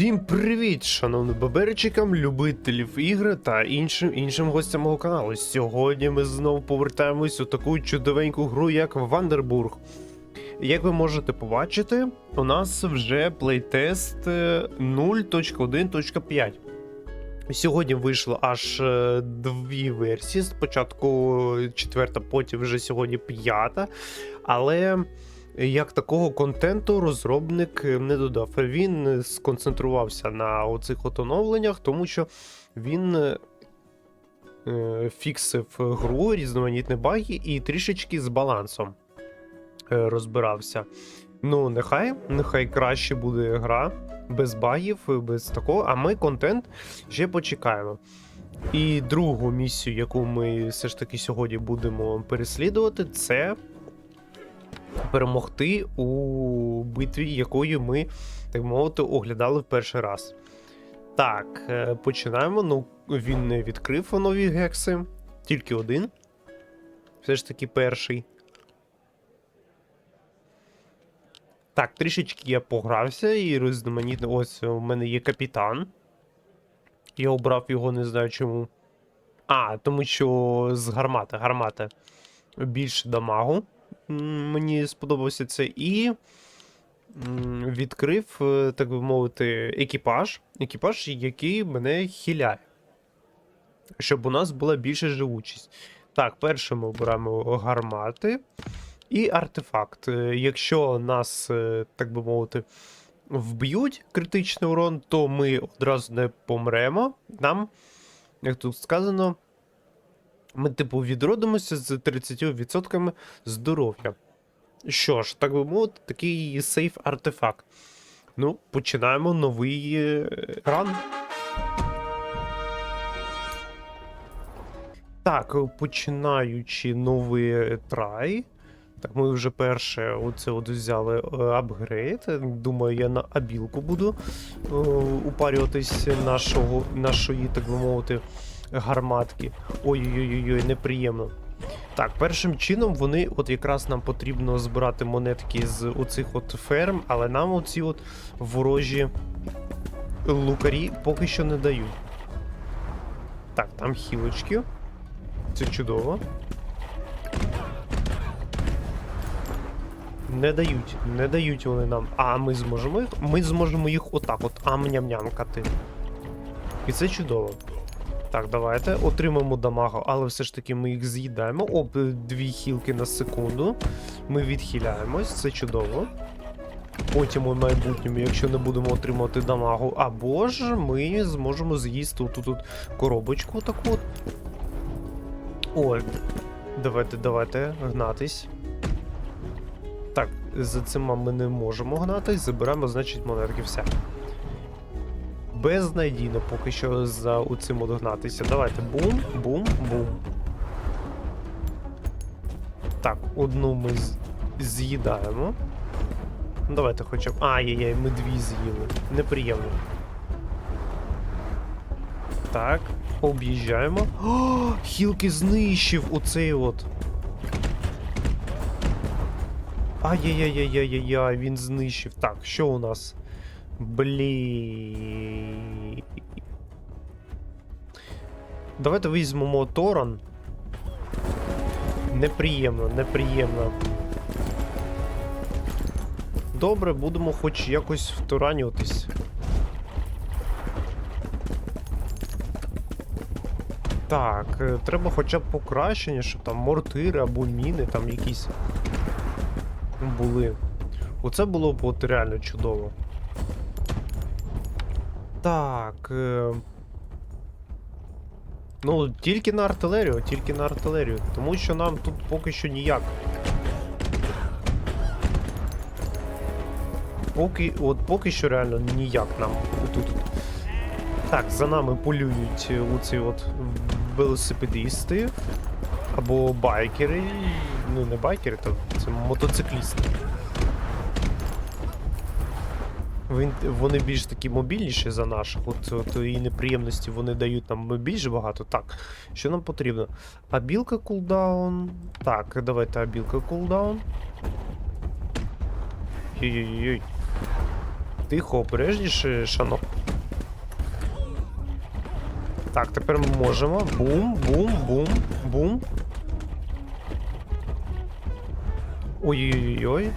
Всім привіт, шановним баберчикам, любителів ігри та іншим іншим гостям мого каналу. Сьогодні ми знову повертаємось у таку чудовеньку гру, як Вандербург. Як ви можете побачити, у нас вже плейтест е, 0.1.5. Сьогодні вийшло аж е, дві версії. Спочатку четверта, потім вже сьогодні п'ята. Але як такого контенту розробник е, не додав. Він е, сконцентрувався на оцих от оновленнях, тому що він е, е, фіксив гру, різноманітні баги і трішечки з балансом розбирався. Ну, нехай, нехай краще буде гра без багів, без такого, а ми контент ще почекаємо. І другу місію, яку ми все ж таки сьогодні будемо переслідувати, це перемогти у битві, якою ми, так мовити, оглядали в перший раз. Так, е, починаємо. Ну, він не відкрив нові гекси, тільки один. Все ж таки перший. Так, трішечки я погрався і різноманітно. Ось у мене є капітан. Я обрав його, не знаю чому. А, тому що з гармати. Гармата більше дамагу. Мені сподобався це. І відкрив, е, так би мовити, екіпаж. Екіпаж, який мене хиляє. Щоб у нас була більша живучість. Так, перше ми обираємо гармати і артефакт. Е, Якщо нас, е, так би мовити, вб'ють критичний урон, то ми одразу не помремо. Нам, як тут сказано, ми, типу, відродимося з 30% здоров'я. Що ж, так би мовити, такий сейф артефакт. Ну, починаємо новий е, ран. Так, е, починаючи новий трай. Так, ми вже перше оце от взяли е, апгрейд. Думаю, я на абілку буду е, упарюватись нашого, нашої, так би мовити, гарматки. Ой-ой-ой, неприємно. Так, першим чином вони, от якраз нам потрібно збирати монетки з оцих от ферм, але нам оці от ворожі лукарі поки що не дають. Так, там хілочки. Це чудово. Не дають, не дають вони нам. А ми зможемо їх? Ми зможемо їх отак от ам-ням-нямкати. І це чудово. Так, давайте отримаємо дамагу, але все ж таки ми їх з'їдаємо. Оп, дві хілки на секунду. Ми відхиляємось, це чудово. Потім у майбутньому, якщо не будемо отримувати дамагу, або ж ми зможемо з'їсти отут тут коробочку таку от. Ой, давайте, давайте гнатись. Так, за цим ми не можемо гнатись, забираємо, значить, монетки, все. Безнадійно поки що за цим одогнатися. Давайте бум, бум, бум. Так, одну ми з'їдаємо. Ну, Давайте хоча б. Ай-яй-яй, ми дві з'їли. Неприємно. Так, об'їжджаємо. О, хілки знищив оцей от. Ай-яй-яй-яй-яй-яй, він знищив. Так, що у нас? Блі. Давайте візьмемо Торон. Неприємно, неприємно. Добре, будемо хоч якось втуранюватись. Так, е, треба хоча б покращення, щоб там мортири або міни там якісь були. Оце було б от реально чудово. Так. Е... Ну, тільки на артилерію, тільки на артилерію. Тому що нам тут поки що ніяк. Поки, от поки що реально ніяк нам тут. Так, за нами полюють е, оці от велосипедисти. Або байкери. Ну, не байкери, то це мотоциклісти. Він, вони більш такі мобільніші за наших. От, от і неприємності вони дають нам більш багато. Так, що нам потрібно? Абілка кулдаун. Так, давайте абілка кулдаун. Ой-ой-ой. Тихо, обережніше, шанок. Так, тепер ми можемо. Бум, бум, бум, бум. Ой-ой-ой.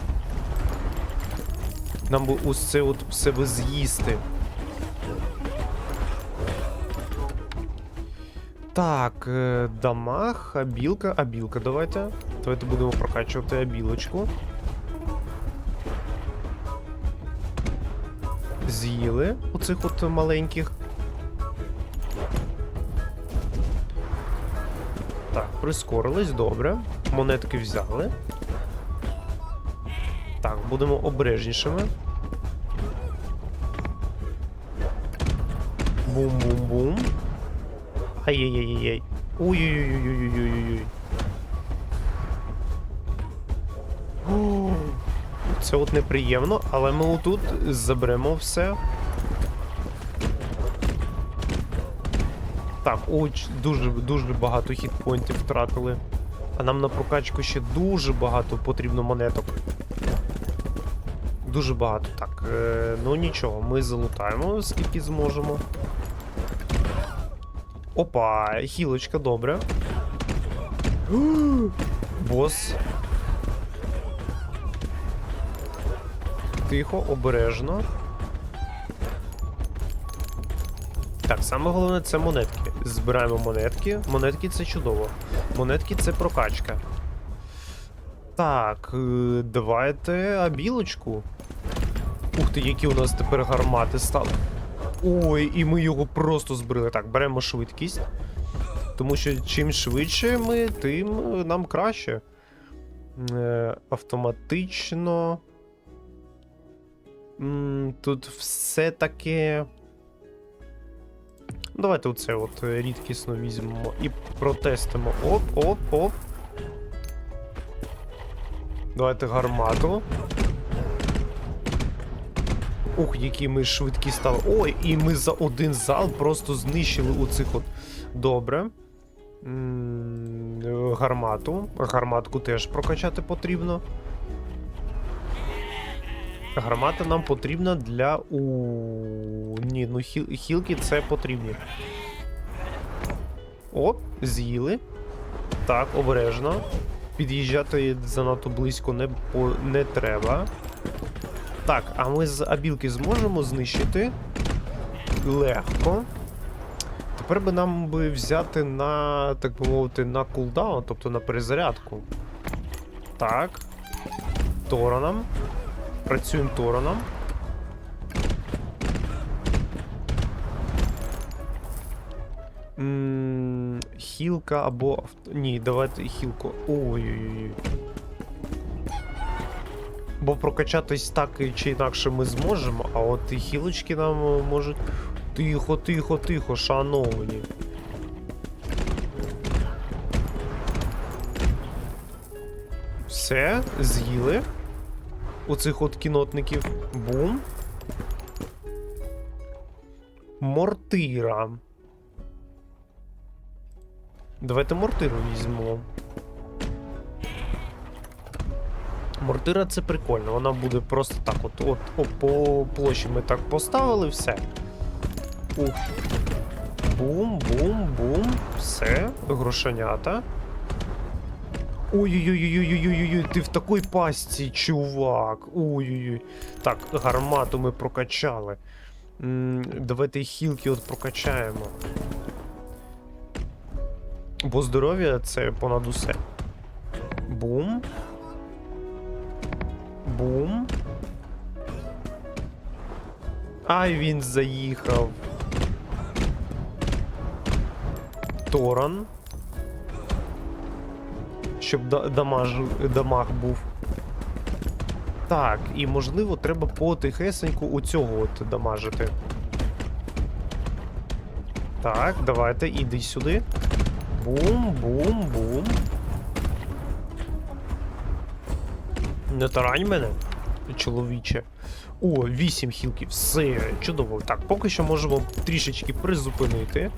Нам би це от в себе з'їсти. Так, е, дамаг, абілка, абілка, давайте. Давайте будемо прокачувати абілочку. З'їли оцих от маленьких. Так, прискорились, добре. Монетки взяли. Так, будемо обережнішими. Бум-бум-бум. Ай-яй-яй-яй. Ой-ой-ой-ой-ой-ой-ой. О, Це от неприємно, але ми отут заберемо все. Так, оч, дуже дуже багато хітпоінтів втратили. А нам на прокачку ще дуже багато потрібно монеток. Дуже багато. Так, е, ну нічого, ми залутаємо, скільки зможемо. Опа, хілочка, добре. Бос. Тихо, обережно. Так, саме головне це монетки. Збираємо монетки. Монетки це чудово. Монетки це прокачка. Так, е, давайте абілочку. Ух ти, які у нас тепер гармати стали. Ой, і ми його просто збрили. Так, беремо швидкість. Тому що чим швидше ми, тим е, нам краще. Е, автоматично. М, Тут все таке. Давайте оце от е, рідкісно візьмемо і протестимо. Оп, оп, оп. Давайте гармату. Ух, які ми швидкі стали. Ой, і ми за один зал просто знищили у цих от. Добре. Гармату. Гарматку теж прокачати потрібно. Гармата нам потрібна для. У. Ні, ну хіл... хілки це потрібні. О, з'їли. Так, обережно. Під'їжджати занадто близько не, по... не треба. Так, а ми з абілки зможемо знищити. Легко. Тепер би нам би взяти на, так би мовити, на кулдаун, тобто на перезарядку. Так. Тороном. Працюємо тороном. Хілка або. авто- Ні, давайте хілку. Ой-ой-ой. Бо прокачатись так чи інакше ми зможемо, а от і хілочки нам е, можуть. Тихо, тихо, тихо, шановні. Все, з'їли. Оцих от кінотників. Бум. Мортира. Давайте мортиру візьмемо. Мортира це прикольно, вона буде просто так от, от, от по площі ми так поставили, все. Ух. Бум, бум, бум. Все, грошенята. Ой-ой-ой-ой-ой-ой-ой, ти в такій пастці, чувак. Ой-ой-ой. Так, гармату ми прокачали. М, Давайте хілки от прокачаємо. Бо здоров'я це понад усе. Бум. Бум. Ай, він заїхав. Торан. Щоб дамаж, дамаг був. Так, і можливо треба потихесеньку у цього от дамажити. Так, давайте, іди сюди. Бум, бум, бум. Не тарань мене, чоловіче. О, 8 хілків. Все, чудово. Так, поки що можемо трішечки призупинити.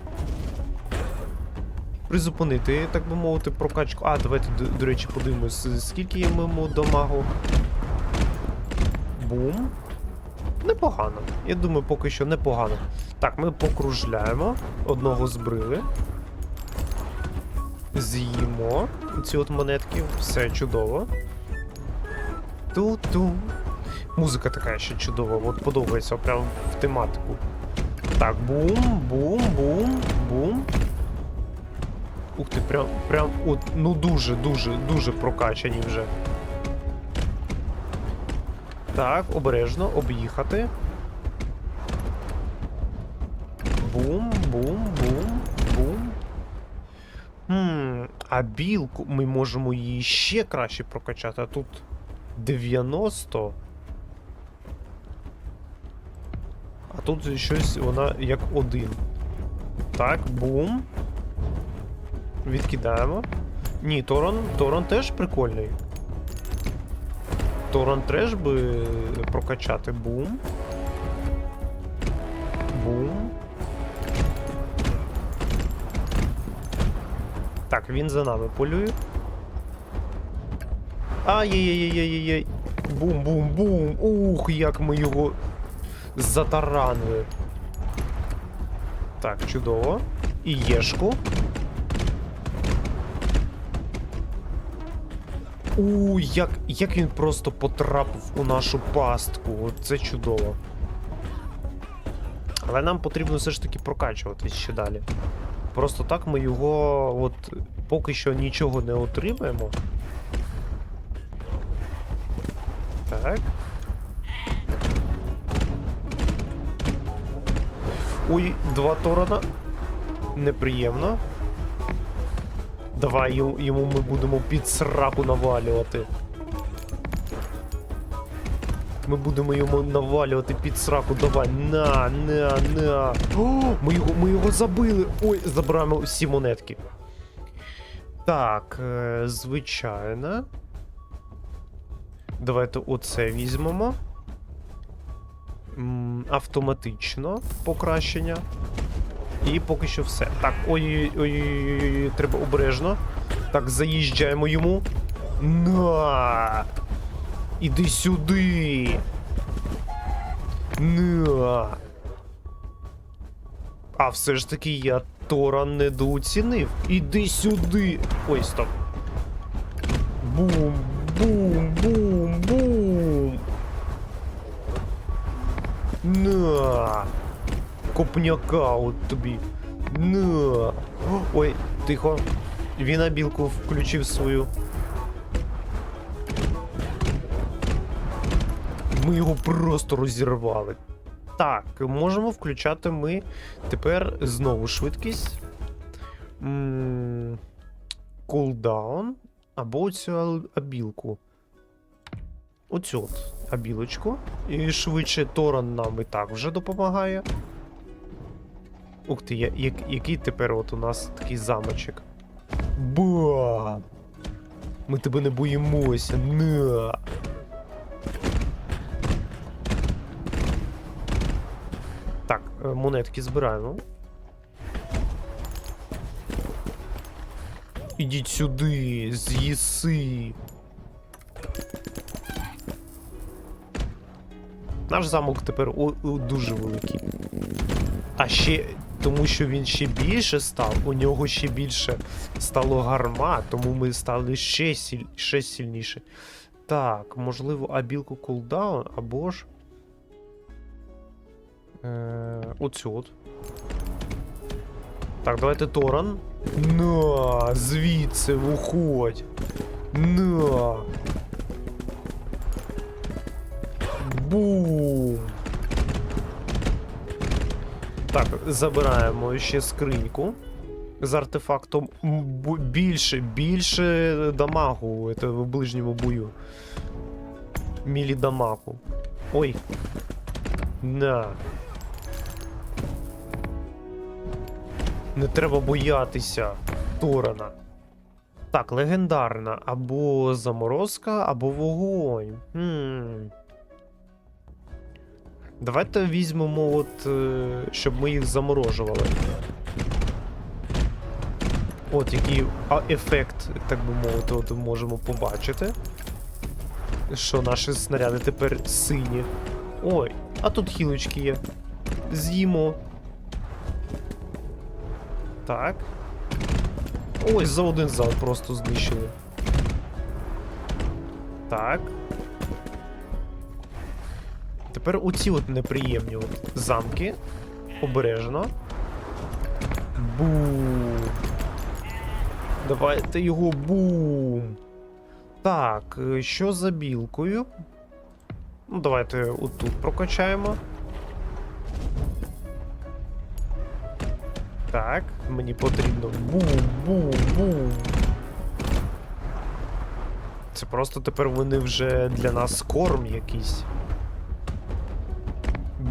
Призупинити, так би мовити, прокачку. А, давайте, до, до речі, подивимось, скільки є мимо дамагу. Бум. Непогано. Я думаю, поки що непогано. Так, ми покружляємо. Одного збрили. З'їмо ці от монетки. Все чудово. Ту-ту. Музика така ще чудова, от подобається, прям в тематику. Так, бум, бум, бум, бум. Ух ти, прям, прям, от, ну дуже, дуже, дуже прокачані вже. Так, обережно, об'їхати. Бум, бум, бум, бум. Хм, а білку ми можемо її ще краще прокачати, а тут 90. А тут щось вона як один. Так, бум. Відкидаємо. Ні, Торон, Торон теж прикольний. Торон теж би прокачати. Бум. Бум. Так, він за нами полює. Ай-яй-яй-яй-яй-яй. Бум-бум-бум. Ух, як ми його затаранили. Так, чудово. І єшку. У, як, як він просто потрапив у нашу пастку. Це чудово. Але нам потрібно все ж таки прокачуватись ще далі. Просто так ми його от поки що нічого не отримаємо. Так. Ой, два торона. Неприємно. Давай йому, ми будемо під сраку навалювати. Ми будемо йому навалювати під сраку. Давай. На, на, на. О, ми його, ми його забили. Ой, забираємо всі монетки. Так, е, звичайно. Давайте оце візьмемо. Автоматично покращення. І поки що все. Так, ой-ой-ой, треба обережно. Так, заїжджаємо йому. На! Іди сюди. На. А все ж таки я Тора недооцінив. Іди сюди. Ой, стоп. Бум, На. Копняка от тобі. На. Ой, тихо. Він на білку включив свою. Ми його просто розірвали. Так, можемо включати ми тепер знову швидкість. Кулдаун. Або цю абілку. Оцю от абілочку. І швидше Торон нам і так вже допомагає. Ух ти, я, як, який тепер от у нас такий замочок. Ба! Ми тебе не боїмося. На! Так, е, монетки збираємо. Ідіть сюди, з'їси. Наш замок тепер о, о, дуже великий. А ще тому, що він ще більше став, у нього ще більше стало гармат, тому ми стали ще, сіль, ще сильніше. Так, можливо, абілку кулдаун або ж. Е, оцю от. Так, давайте Торан. На, звідси уходь. На. Бум. Так, забираємо ще скриньку з артефактом більше, більше дамагу в ближньому бою. Мілі дамагу. Ой. На. Не треба боятися Торана. Так, легендарна. Або заморозка, або вогонь. Хм. Давайте візьмемо, от, е, щоб ми їх заморожували. От який ефект, так би мовити, от можемо побачити. Що наші снаряди тепер сині. Ой, а тут хілочки є. З'їмо. Так. Ой, за один зал просто знищили. Так. Тепер оці от неприємні от замки. Обережно. Бум. Давайте його бум. Так, е, що за білкою? Ну, давайте отут прокачаємо. Так, мені потрібно бум, бум, бум. Це просто тепер вони вже для нас корм якийсь.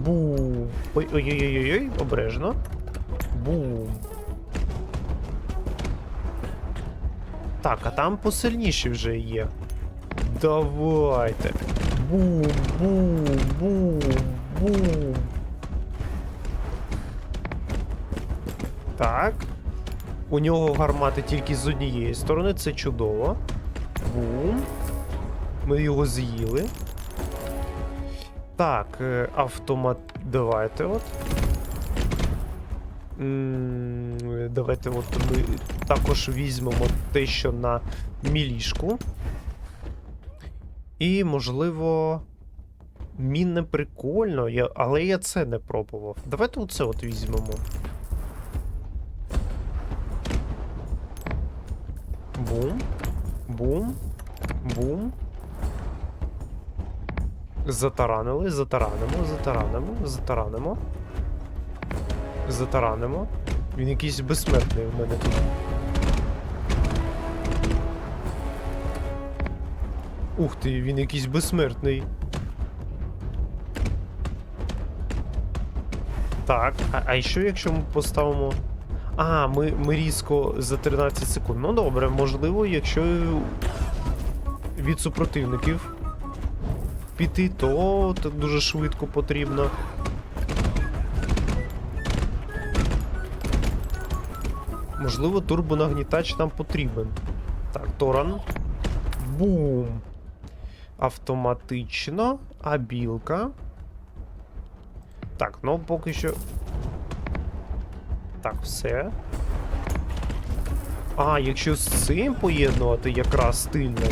Бум. Ой-ой-ой-ой-ой, обережно. Бум. Так, а там посильніші вже є. Давайте. Бум, бум, бум, бум. Так. У нього гармати тільки з однієї сторони, це чудово. Бум. Ми його з'їли. Так, е, автомат. Давайте от. Давайте от ми також візьмемо те, що на мілішку. І, можливо. Мінне прикольно, я, але я це не пробував. Давайте оце от візьмемо. Бум. Бум. Бум. Затаранили, затаранимо, затаранимо, затаранимо. Затаранимо. Він якийсь безсмертний в мене тут. Ух ти, він якийсь безсмертний. Так, а, а що якщо ми поставимо. А, ми, ми різко за 13 секунд. Ну добре, можливо, якщо від супротивників піти, то так дуже швидко потрібно. Можливо, турбонагнітач нам потрібен. Так, Торан. Бум. Автоматично. А білка. Так, ну поки що. Так, все. А, якщо з цим поєднувати якраз стильно,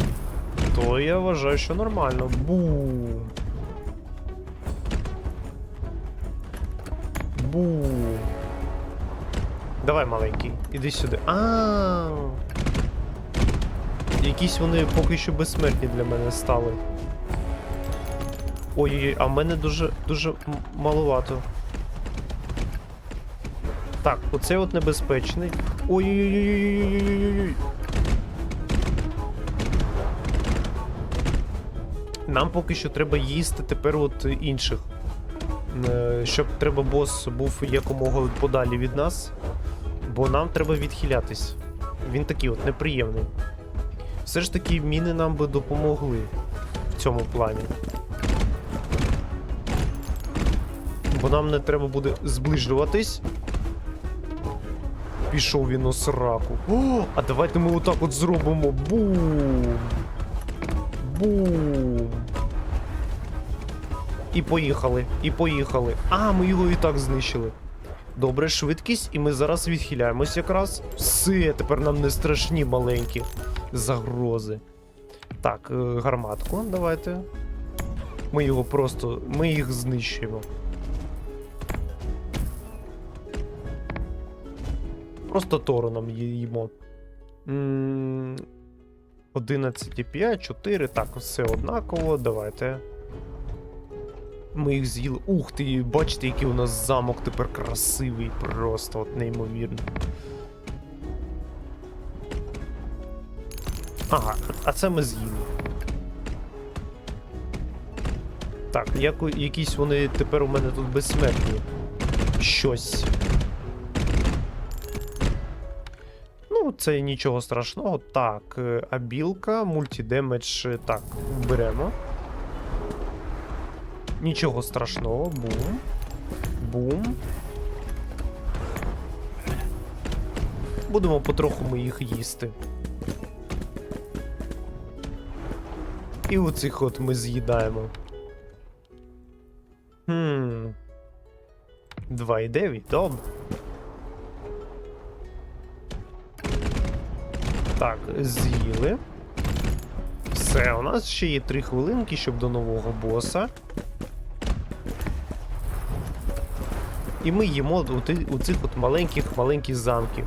то я вважаю, що нормально. Бу. Бу. Давай, маленький, іди сюди. А, -а, а. Якісь вони поки що безсмертні для мене стали. Ой-ой-ой, а в мене дуже дуже маловато. Так, оцей от небезпечний. Ой-ой-ой-ой-ой-ой-ой-ой. Нам поки що треба їсти тепер от інших. Е, Щоб треба бос був якомога подалі від нас. Бо нам треба відхилятись. Він такий от неприємний. Все ж таки, міни нам би допомогли в цьому плані. Бо нам не треба буде зближуватись. Пішов він у сраку. О, а давайте ми отак от зробимо. Бум! Бум! І поїхали, і поїхали. А, ми його і так знищили. Добре, швидкість, і ми зараз відхиляємось якраз. Все, тепер нам не страшні маленькі загрози. Так, е, гарматку, давайте. Ми його просто. Ми їх знищуємо. Просто Тороном їмо. М, 11,5, 4. Так, все однаково. Давайте. Ми їх з'їли. Ух ти, бачите, який у нас замок тепер красивий, просто от неймовірно. Ага, а це ми з'їли. Так, яко, якісь вони тепер у мене тут безсмертні. Щось. Це нічого страшного. Так, е, а білка, мультидемедж, е, так, беремо. Нічого страшного. Бум. Бум. Будемо потроху ми їх їсти. І оцих от ми з'їдаємо. Хм. 2,9, добре. Так, з'їли. Все, у нас ще є 3 хвилинки, щоб до нового боса. І ми їмо у, цих от маленьких маленьких замків.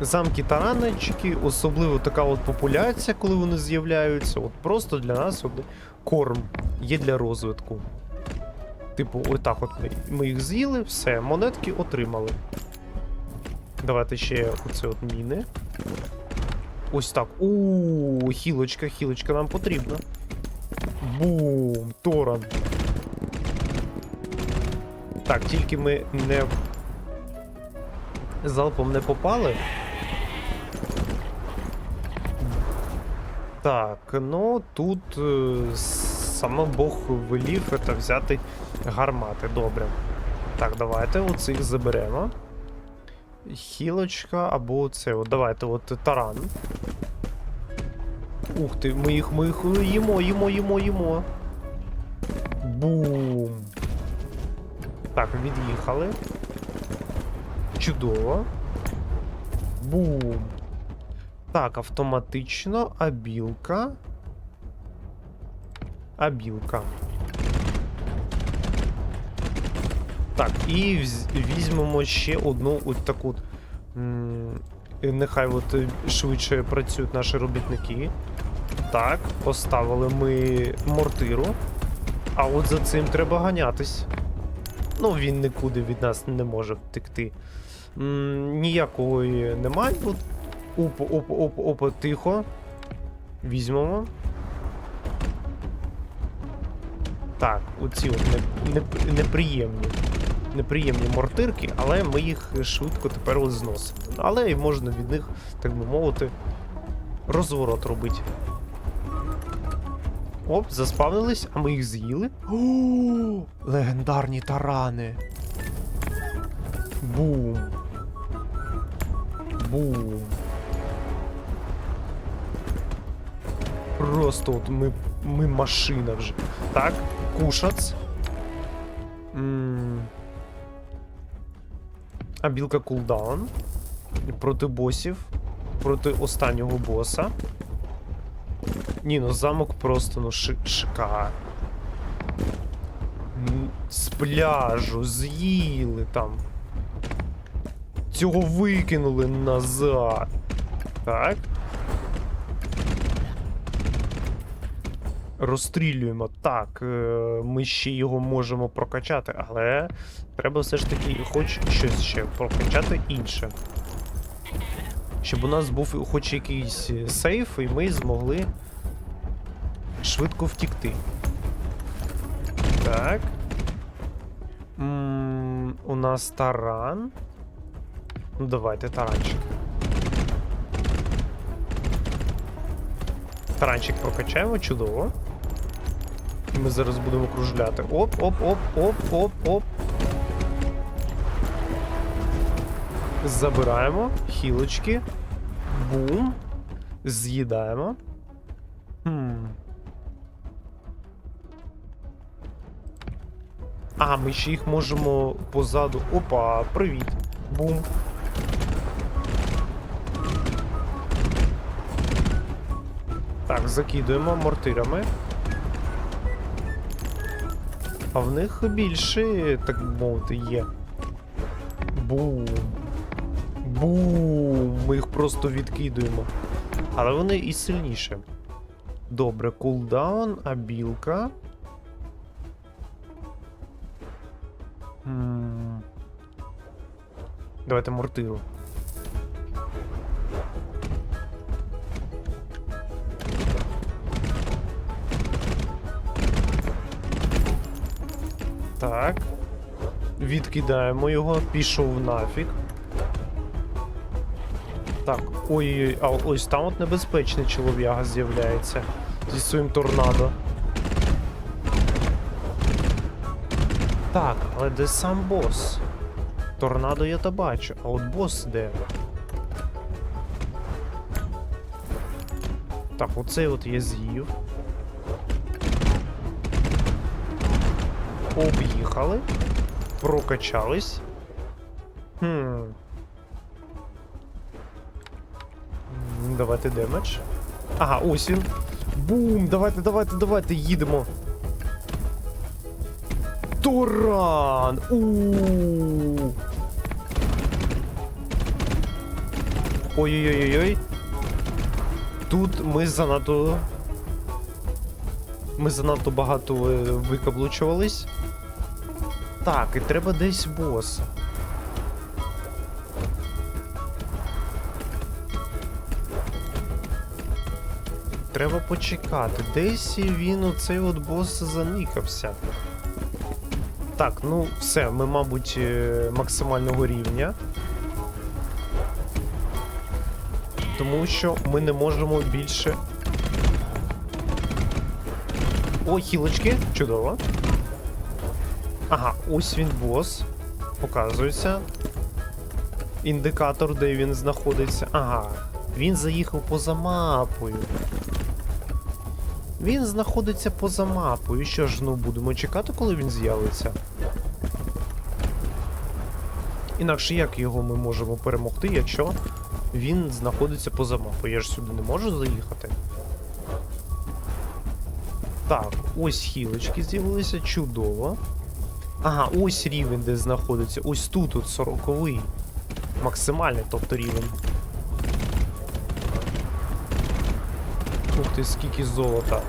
Замки тараночки, особливо така от популяція, коли вони з'являються, от просто для нас от корм є для розвитку. Типу, отак от ми їх з'їли, все, монетки отримали. Давайте ще оце от міни. Ось так. У, хілочка, хілочка нам потрібна. Бум! Торан. Так, тільки ми не залпом не попали. Так, ну тут е, саме Бог велів це взяти гармати. Добре. Так, давайте оцих заберемо. Хілочка або це. От, давайте, от таран. Ух ти, ми їх, ми їх їмо, їмо, їмо, їмо. Бум. Так, від'їхали. Чудово. Бум. Так, автоматично, а білка. Так, і візьмемо ще одну от таку. Нехай от е, швидше працюють наші робітники. Так, поставили ми мортиру. А от за цим треба ганятись. Ну, він нікуди від нас не може втекти. М, ніякої немає. Опа, опа, опа, опа, тихо. Візьмемо. Так, оці от не, не, неприємні. Мортирки, але ми їх швидко тепер от зносимо. Але і можна від них, так би мовити, розворот робити. Оп, заспавнились, а ми їх з'їли. Легендарні тарани. Бум. Бум. Просто от ми, ми машина вже. Так, кушац. А білка кулдаун. Проти босів. Проти останнього боса. Ні, ну замок просто ну ши шикар. З пляжу з'їли там. Цього викинули назад. Так. Розстрілюємо. Так, е, ми ще його можемо прокачати, але треба все ж таки хоч щось ще прокачати інше. Щоб у нас був хоч якийсь сейф, і ми змогли швидко втікти. Так. м у нас таран. Ну, давайте таранчик. Таранчик прокачаємо, чудово. І ми зараз будемо кружляти. Оп, оп, оп, оп, оп, оп. Забираємо. Хілочки. Бум. З'їдаємо. Хм. А, ми ще їх можемо позаду. Опа, привіт. Бум. Так, закидуємо мортирами. А в них більше, так би мовити, є. Бум. Бум. Ми їх просто відкидуємо. Але вони і сильніше. Добре, кулдаун, а білка. Давайте мортиру. Так. Відкидаємо його, пішов нафіг. Так, ой-ой, а ось там от небезпечний чолов'яга з'являється зі своїм торнадо. Так, але де сам бос? Торнадо я то бачу, а от бос де? Так, оцей от я з'їв. Об'їхали, прокачались. Хм. Давайте демедж. Ага, ось він. Бум! Давайте, давайте, давайте, їдемо. Туран! у Ой-ой-ой-ой. Тут ми занадто. Ми занадто багато е, викаблучувались. Так, і треба десь боса. Треба почекати. Десь він оцей от бос заникався. Так, ну все, ми, мабуть, е, максимального рівня. Тому що ми не можемо більше. О, хілочки, чудово. Ага, ось він бос. Показується. Індикатор, де він знаходиться. Ага. Він заїхав поза мапою. Він знаходиться поза мапою. Що ж, ну будемо чекати, коли він з'явиться. Інакше як його ми можемо перемогти, якщо він знаходиться поза мапою? Я ж сюди не можу заїхати. Так, ось хілочки з'явилися, чудово. Ага, ось рівень, де знаходиться. Ось тут от 40-й. Максимальний, тобто рівень. Ух ти, скільки золота.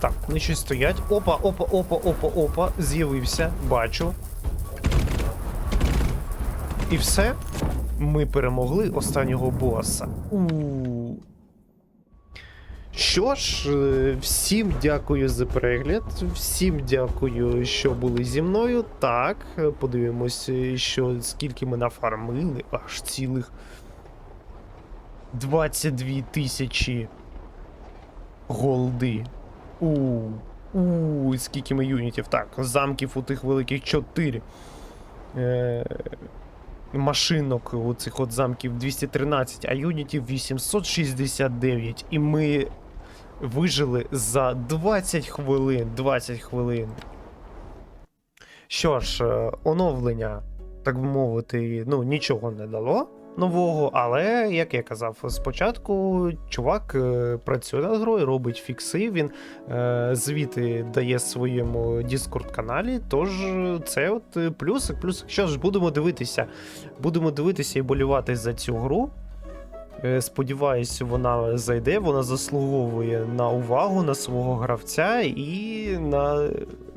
Так, вони щось стоять. Опа, опа, опа, опа, опа. З'явився, бачу. І все. Ми перемогли останнього боса. у Що ж, е, всім дякую за перегляд. Всім дякую, що були зі мною. Так, е, подивимось, е, що скільки ми нафармили. Аж цілих 22 тисячі голди. У, скільки ми юнітів. Так, замків у тих великих 4. Е, машинок у цих от замків 213, а юнітів 869. І ми вижили за 20 хвилин. 20 хвилин. Що ж, е, оновлення, так би мовити, ну, нічого не дало нового, але, як я казав спочатку, чувак е, працює над грою, робить фікси, він е, звіти дає своєму Discord каналі. Тож це от плюсик, плюсик. Що ж, будемо дивитися. Будемо дивитися і болівати за цю гру. Е, Сподіваюсь, вона зайде, вона заслуговує на увагу на свого гравця, і на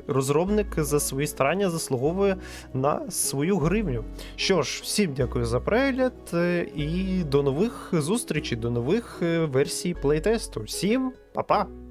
розробник за свої старання заслуговує на свою гривню. Що ж, всім дякую за перегляд е, і до нових зустрічей, до нових е, версій плейтесту. Всім па-па!